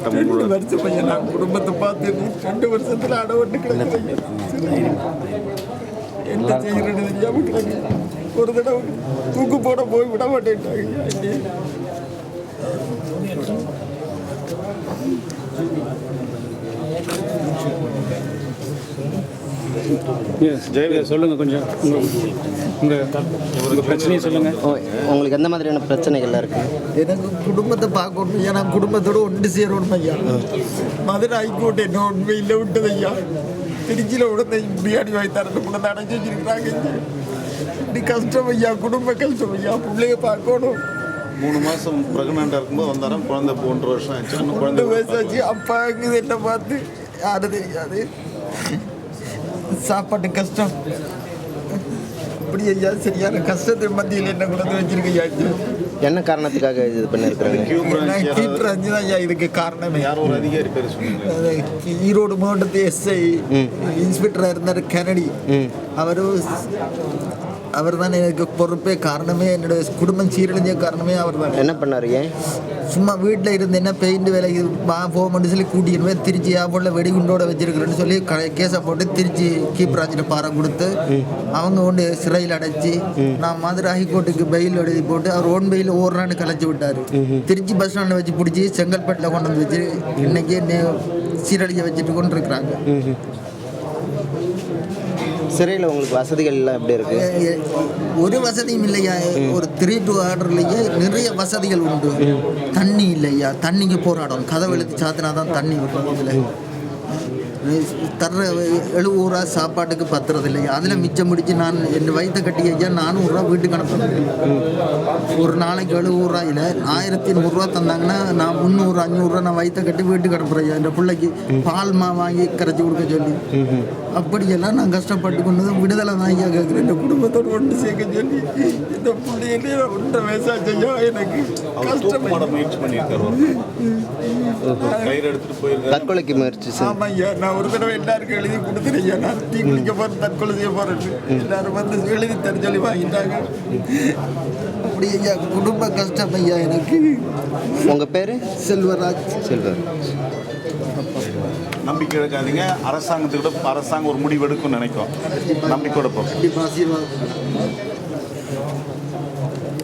சட்டம் ரெண்டு வருஷம் பையன் நான் குடும்பத்தை பார்த்து ரெண்டு வருஷத்துல அடவட்டு கிடக்கு. என்ன செய்யறது தெரியாம கிடக்கு. ஒரு தடவை தூக்கு போட போய் விட மாட்டேன்ட்டாங்க. ஜெயலலிதா சொல்லுங்க கொஞ்சம். உங்க உங்க உங்க பிரச்சனையை சொல்லுங்க. ஓ, உங்களுக்கு எந்த மாதிரியான பிரச்சனைகள்லாம் இருக்கு? எனக்கு குடும்பத்தை பார்க்கணும் ஐயா. நான் குடும்பத்தோட ஒன்று சேரணும் ஐயா. மதுரை ஹைகோர்ட் என்ன உண்மையில் விட்டது ஐயா. திருச்சியில் உடனே பிரியாணி வாங்கி தரணும். கூட அடைச்சி வச்சிருக்கிறாங்க. இப்படி கஷ்டம் ஐயா. குடும்ப கஷ்டம் ஐயா. பிள்ளைய பார்க்கணும். மூணு மாசம் பிரெக்னெண்டா இருக்கும்போது வந்தாராம் குழந்தை இப்போ ஒன்றரை வருஷம் ஆச்சு. குழந்தை வயசாச்சு அப்பா என்ன பார்த்து? யாரும் தெரியாது. சாப்பாட்டு கஷ்டம். இப்படி ஐயா சரியான கஷ்டத்தின் மத்தியில் என்ன கொண்டு வச்சிருக்க ஐயா. என்ன காரணத்துக்காக இது யாராவது கீட்டர் அஞ்சு தான் ஐயா இதுக்கு காரணமே. யாரோ ஒரு அதிகாரி பேர் சொன்னீங்க. ஈரோடு மாவட்டத்து எஸ்ஐ இன்ஸ்பெக்டராக இருந்தார் கெனடி. அவர் அவர் தான் எனக்கு பொறுப்பே காரணமே என்னோட குடும்பம் சீரழிஞ்ச காரணமே அவர் தான். என்ன பண்ணாரு ஏன்? சும்மா வீட்டில் இருந்து என்ன பெயிண்ட் வேலைக்கு வா போகணும்னு சொல்லி கூட்டிட்டு போய் திருச்சி ஏர்போர்ட்டில் வெடிகுண்டோட வச்சிருக்கிறேன்னு சொல்லி கேஸை போட்டு திருச்சி கீப்ராஜில் பாரம் கொடுத்து அவங்க கொண்டு சிறையில் அடைச்சி நான் மதுரை ஹைகோர்ட்டுக்கு பெயில் எழுதி போட்டு அவர் ஓன் பெயில் ஓடுறான்னு கலைச்சி விட்டார். திருச்சி பஸ் ஸ்டாண்டில் வச்சு பிடிச்சி செங்கல்பட்டில் கொண்டு வந்து வச்சு இன்னைக்கு சீரழிய வச்சுட்டு கொண்டு இருக்கிறாங்க சிறையில் உங்களுக்கு வசதிகள் எல்லாம் எப்படி இருக்கு? ஒரு வசதியும் இல்லையா? ஒரு த்ரீ டூ ஆர்டர்லயே நிறைய வசதிகள் உண்டு. தண்ணி இல்லையா? தண்ணிக்கு போராடும். கதவு எழுத்து சாத்தினா தான் தண்ணி வரும். இதில் தர்ற எழுபது ரூபா சாப்பாட்டுக்கு பத்துறது இல்லையா? அதில் மிச்சம் முடிச்சு நான் என் வயிற்ற கட்டி ஐயா நானூறுரூவா வீட்டுக்கு அனுப்புறேன். ஒரு நாளைக்கு எழுபது ரூபாயில் ஆயிரத்தி நூறுரூவா தந்தாங்கன்னா நான் முந்நூறு அஞ்சூறுரூவா நான் வயிற்ற கட்டி வீட்டுக்கு அனுப்புறேன் ஐயா. இந்த பிள்ளைக்கு பால் மா வாங்கி கரைச்சி கொடுக்க சொல்லி. அப்படியெல்லாம் நான் கஷ்டப்பட்டு கொண்டு விடுதலை தான் ஐயா கேட்குறேன். இந்த குடும்பத்தோடு ஒன்று சேர்க்க சொல்லி இந்த பிள்ளைகளே ஒன்றை வயசாச்சையா எனக்கு மாட முயற்சி பண்ணியிருக்காரு. கயிறு போயிருக்காரு. தற்கொலைக்கு முயற்சி செஞ்சு- ஆமா ஐயா ஒரு தடவை எல்லாருக்கும் எழுதி ஐயா நான் தீ குளிக்க போகிறேன் தற்கொலை செய்ய போகிறேன் எல்லாரும் வந்து எழுதி தர சொல்லி வாங்கிட்டாங்க. அப்படி ஐயா குடும்ப கஷ்டம் ஐயா எனக்கு. உங்க பேரு? செல்வராஜ். செல்வர் நம்பிக்கை இழக்காதீங்க அரசாங்கத்துக்கிட்ட அரசாங்கம் ஒரு முடிவு எடுக்கும்னு நினைக்கும். நம்பிக்கையோட போகும்